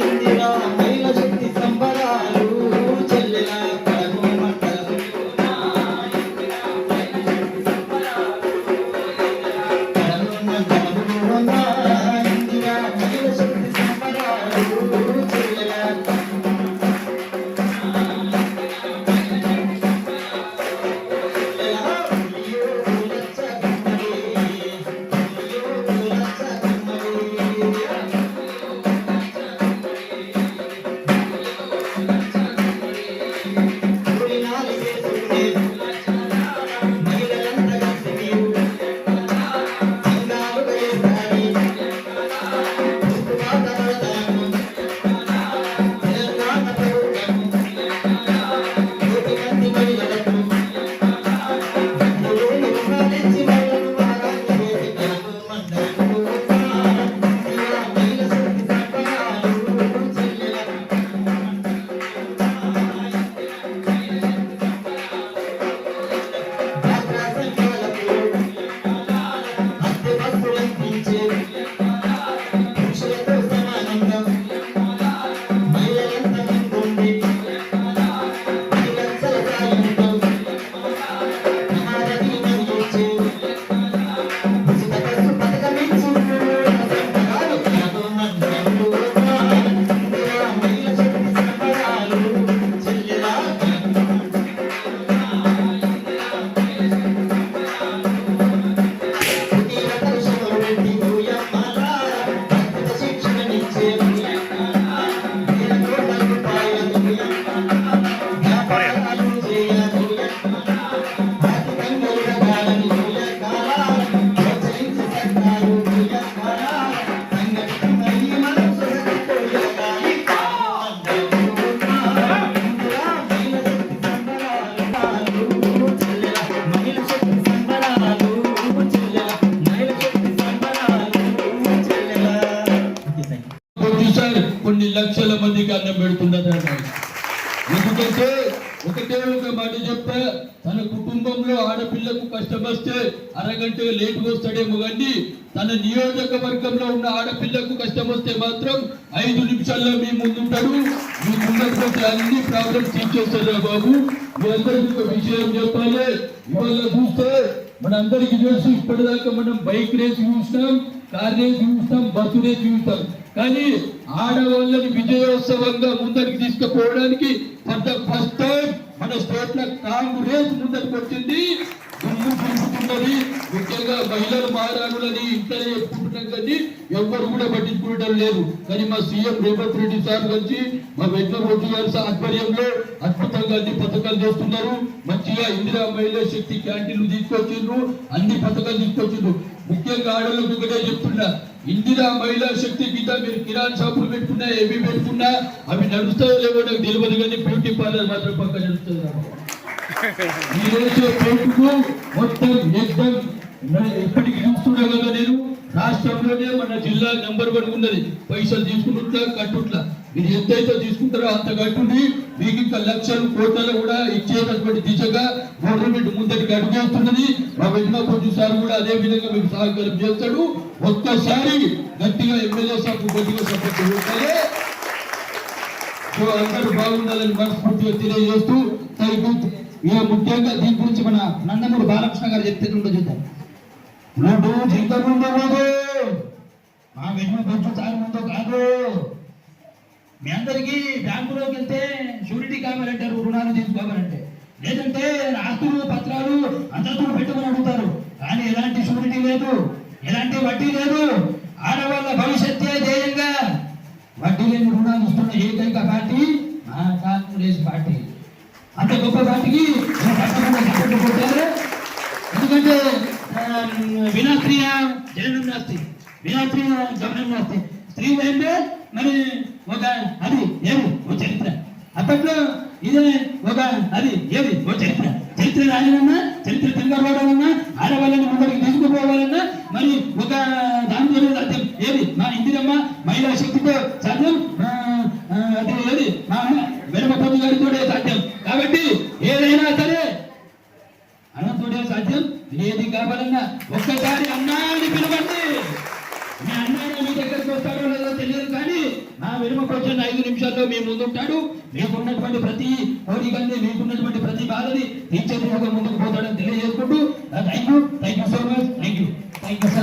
ఇందిరా లక్షల మందికి అన్నం పెడుతున్నది ఎందుకంటే ఒకటే ఒక మాట చెప్తా తన కుటుంబంలో ఆడపిల్లకు కష్టం వస్తే అరగంట లేటుగా వస్తాడేమో కానీ తన నియోజకవర్గంలో ఉన్న ఆడపిల్లకు కష్టం వస్తే మాత్రం ఐదు నిమిషాల్లో మీ ముందుంటాడు. మీకున్నటువంటి అన్ని ప్రాబ్లమ్స్ తీర్చేస్తారా బాబు. మీ అందరికీ ఒక విషయం చెప్పాలి. ఇవాళ చూస్తే మనందరికీ తెలుసు ఇప్పటిదాకా మనం బైక్ రేస్ చూసినాం. కార్ చూస్తాం బస్సునే చూస్తాం కానీ ఆడవాళ్ళని విజయోత్సవంగా ముందరికి తీసుకుపోవడానికి ఫస్ట్ టైం మన స్టేట్లో కాంగ్రెస్ ముందరికి వచ్చింది. దుమ్ము ముఖ్యంగా మహిళలు మారాలని ఇంతనే చెప్పుకుంటున్నాం కానీ ఎవ్వరు కూడా పట్టించుకోవడం లేదు. కానీ మా సీఎం రేవంత్ రెడ్డి సార్ కలిసి మా వెంకట గారి ఆధ్వర్యంలో అద్భుతంగా అన్ని పథకాలు చేస్తున్నారు. మంచిగా ఇందిరా మహిళా శక్తి క్యాంటీన్లు తీసుకొచ్చిండ్రు. అన్ని పథకాలు తీసుకొచ్చిండ్రు. ముఖ్యంగా ఆడవాళ్ళకు ఒకటే చెప్తున్నా. ఇందిరా మహిళా శక్తి కింద మీరు కిరాణ్ షాపులు పెట్టుకున్నా ఏవి పెట్టుకున్నా అవి నడుస్తాయో లేవో నాకు తెలియదు కానీ బ్యూటీ పార్లర్ మాత్రం పక్క నడుస్తుంది. ఈ రోజు కోర్టుకు మొత్తం ఎగ్జామ్ ఎప్పటికి చూస్తున్నా కదా నేను రాష్ట్రంలోనే మన జిల్లా నెంబర్ వన్ ఉన్నది. పైసలు తీసుకుంటున్నా కట్టుట్లా మీరు ఎంతైతే తీసుకుంటారో అంత కట్టుండి మీకు ఇంకా లక్షలు కోట్లలో కూడా ఇచ్చేటటువంటి దిశగా గవర్నమెంట్ ముందటికి అడుగేస్తున్నది మా వెంకటరాజు సార్ కూడా అదే విధంగా మీకు సహకారం చేస్తాడు. ఒక్కసారి గట్టిగా ఎమ్మెల్యే సార్ గట్టిగా సపోర్ట్ చేయాలి సో అందరూ బాగుండాలని మనస్ఫూర్తిగా తెలియజేస్తూ థ్యాంక్ ఇక ముఖ్యంగా దీని గురించి మన నందమూరి బాలకృష్ణ గారు చెప్తే చూద్దాం. నడు జీతం ముందు మా వెన్ను కొంచెం సారి ముందు కాదు. మీ అందరికీ బ్యాంకులోకి వెళ్తే షూరిటీ అంటారు రుణాలు తీసుకోవాలంటే. లేదంటే ఆస్తులు పత్రాలు అంతస్తులు పెట్టుకుని అడుగుతారు. కానీ ఎలాంటి షూరిటీ లేదు ఎలాంటి వడ్డీ లేదు. ఆడవాళ్ళ భవిష్యత్తే ధ్యేయంగా వడ్డీ లేని రుణాలు ఇస్తున్న ఏకైక పార్టీ మా కాంగ్రెస్ పార్టీ. అంత గొప్ప పార్టీకి ఎందుకంటే ఆ, వినాస్త్రీయ జననం నాస్తి వినాస్త్రీయ గమనం నాస్తి స్త్రీ అంటే మరి ఒక అది ఏమి ఓ చరిత్ర. అప్పట్లో ఇదే ఒక అది ఏది ఓ చరిత్ర. చరిత్ర రాయాలన్నా చరిత్ర తిరగబడాలన్నా ఆడవాళ్ళని ముందరికి తీసుకుపోవాలన్నా మరి ఒక దాంతో సాధ్యం ఏది మా ఇందిరమ్మ మహిళా శక్తితో సాధ్యం అది ఏది మా అమ్మ వెనమ గారితో సాధ్యం. కాబట్టి ఏదైనా సరే అన్నతోడే సాధ్యం ఏది కావాలన్నా ఒక్కసారి అన్నాన్ని పిలవండి. మీ అన్న మీ వచ్చిన ఐదు నిమిషాల్లో మీ ముందుంటాడు. మీకున్నటువంటి ప్రతి కోరికల్ని మీకున్నటువంటి ప్రతి బాధని తీర్చే ముందుకు పోతాడని తెలియజేసుకుంటూ. Thank you thank you so much thank you thank you sir